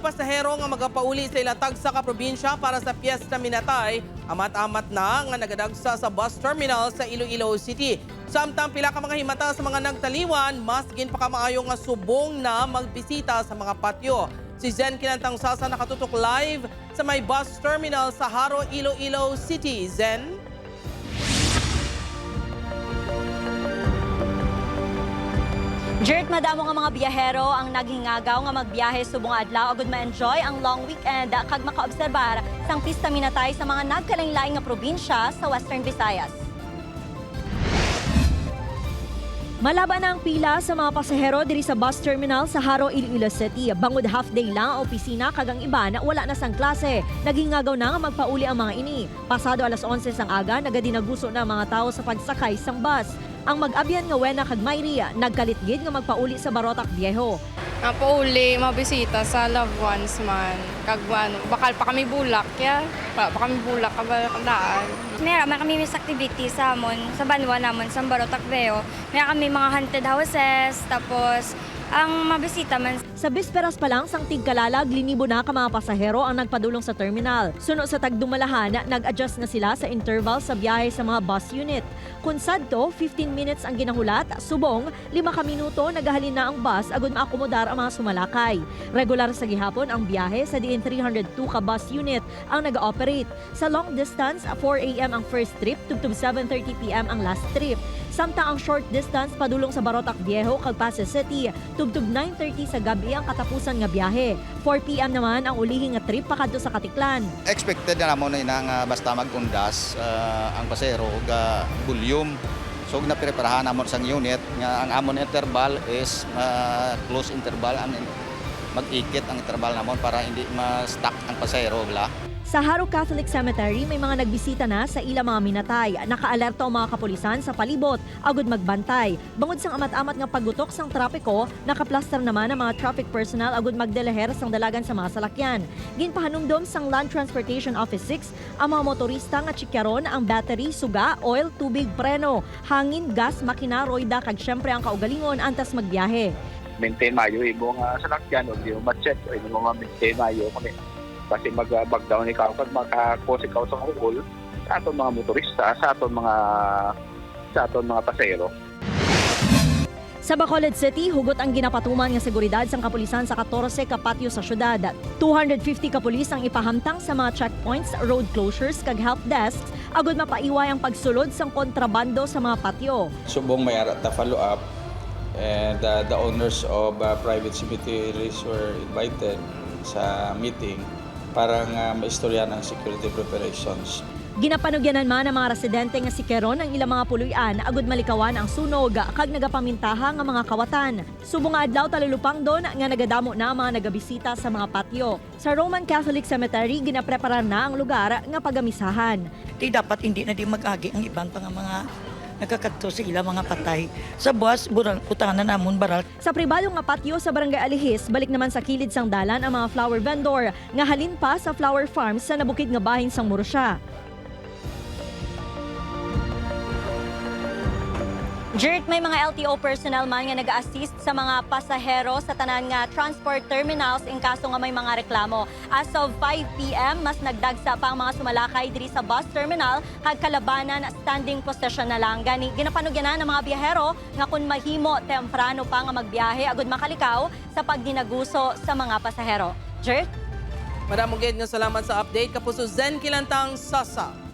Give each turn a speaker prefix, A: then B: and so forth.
A: pasahero nga magapauli sa ilatag sa kaprobinsya para sa Fiesta Minatay, amat-amat na nga nagadagsa sa bus terminal sa Iloilo City. Samtang pila ka mga himata sa mga nagtaliwan, mas gin pa nga subong na magbisita sa mga patio. Si Zen Kinantang Sasa nakatutok live sa may bus terminal sa Haro, Iloilo City. Zen?
B: Jert, madamo nga mga biyahero ang naghingagaw nga magbiyahe subong adlaw agud ma-enjoy ang long weekend kag makaobserbar sang pista minatay sa mga nagkalain-laing nga probinsya sa Western Visayas. Malaban na ang pila sa mga pasahero diri sa bus terminal sa Haro, Iloilo City. Bangod half day lang ang opisina kagang iba na wala na sang klase. Naghingagaw na nga magpauli ang mga ini. Pasado alas 11 sang aga, nagadinaguso na ang mga tao sa pagsakay sang bus. Ang mag-abyan nga Wena kag Mayria, nagkalitgid nga magpauli sa Barotac Viejo.
C: Nga po uli, mabisita sa loved ones man. Kag ano, bakal pa kami bulak, ya. Pa, pa kami bulak, kabaldaan.
D: Meron man kami mis activity sa amon, sa banwa namon, sa Barotac Veo. Meron kami mga haunted houses, tapos ang mabisita man
B: Sa bisperas pa lang sang tigkalalag, linibo na ka mga pasahero ang nagpadulong sa terminal. Suno sa tagdumalahan, nag-adjust na sila sa interval sa biyahe sa mga bus unit. Kung sadto, 15 minutes ang ginahulat, subong, 5 ka minuto nagahalin na ang bus agud maakomodar ang mga sumalakay. Regular sa gihapon ang biyahe sa diin 302 ka bus unit ang nag-ooperate. Sa long distance, 4 a.m. ang first trip, tugtog 7.30 p.m. ang last trip. Samtang ang short distance padulong sa Barotac Viejo kag Pasay City, tugtog 9.30 sa gabi ang katapusan nga biyahe. 4 p.m. naman ang ulihi nga trip pakadto sa Katiklan.
E: expected na namon na nga basta magundas ah, ang pasero ga volume so napreparahan namon sang unit nga ang amon interval is ah, close interval ang mag-ikit ang interval namon para hindi ma-stuck ang pasero bla
B: Sa Haro Catholic Cemetery, may mga nagbisita na sa ila mga minatay. Nakaalerto ang mga kapulisan sa palibot, agud magbantay. Bangod sang amat-amat nga paggutok sang trapiko, nakaplaster naman ang mga traffic personnel agud magdeleher sang dalagan sa mga salakyan. Ginpahanumdom sang Land Transportation Office 6 ang mga motorista nga chikyaron ang battery, suga, oil, tubig, preno, hangin, gas, makina, roida kag syempre ang kaugalingon antas magbiyahe.
F: maintain mayo imong uh, salakyan o di ma-check o imong mga maintain mayo kami kasi mag-back down ikaw pag maka-cause ikaw sa hukul sa aton mga motorista, sa aton mga sa aton mga pasahero.
B: Sa Bacolod City, hugot ang ginapatuman nga seguridad sang kapulisan sa 14 ka patio sa syudad. 250 ka pulis ang ipahamtang sa mga checkpoints, road closures kag help desks agud mapaiway ang pagsulod sang kontrabando sa mga patio.
G: subong may arat na follow up and uh, the owners of uh, private cemeteries were invited sa meeting para nga maistorya ng security preparations.
B: Ginapanugyanan man ang mga residente nga si Keron ang ilang mga puluyan agud malikawan ang sunog kag nagapamintaha nga mga kawatan. Subong nga adlaw talulupang don nga nagadamo na mga nagabisita sa mga patio. Sa Roman Catholic Cemetery ginapreparar na ang lugar nga pagamisahan.
H: di dapat hindi na di mag-agi ang ibang pang mga nagkakadto sa ila mga patay. Sa buwas, burang utanan namon baral.
B: Sa pribadong nga patio sa Barangay Alihis, balik naman sa kilid sang dalan ang mga flower vendor nga halin pa sa flower farms sa nabukid nga bahin sang Murusya. Jert, may mga LTO personnel man nga nag-assist sa mga pasahero sa tanan nga transport terminals in kaso nga may mga reklamo. As of 5 p.m., mas nagdagsa pa ang mga sumalakay diri sa bus terminal kag kalabanan standing position na lang. Gani ginapanugyanan ng mga biyahero nga kung mahimo temprano pa nga magbiyahe agud makalikaw sa pagdinaguso sa mga pasahero. Jert?
A: Madamong gid nga salamat sa update. Kapuso Zen Kilantang Sasa.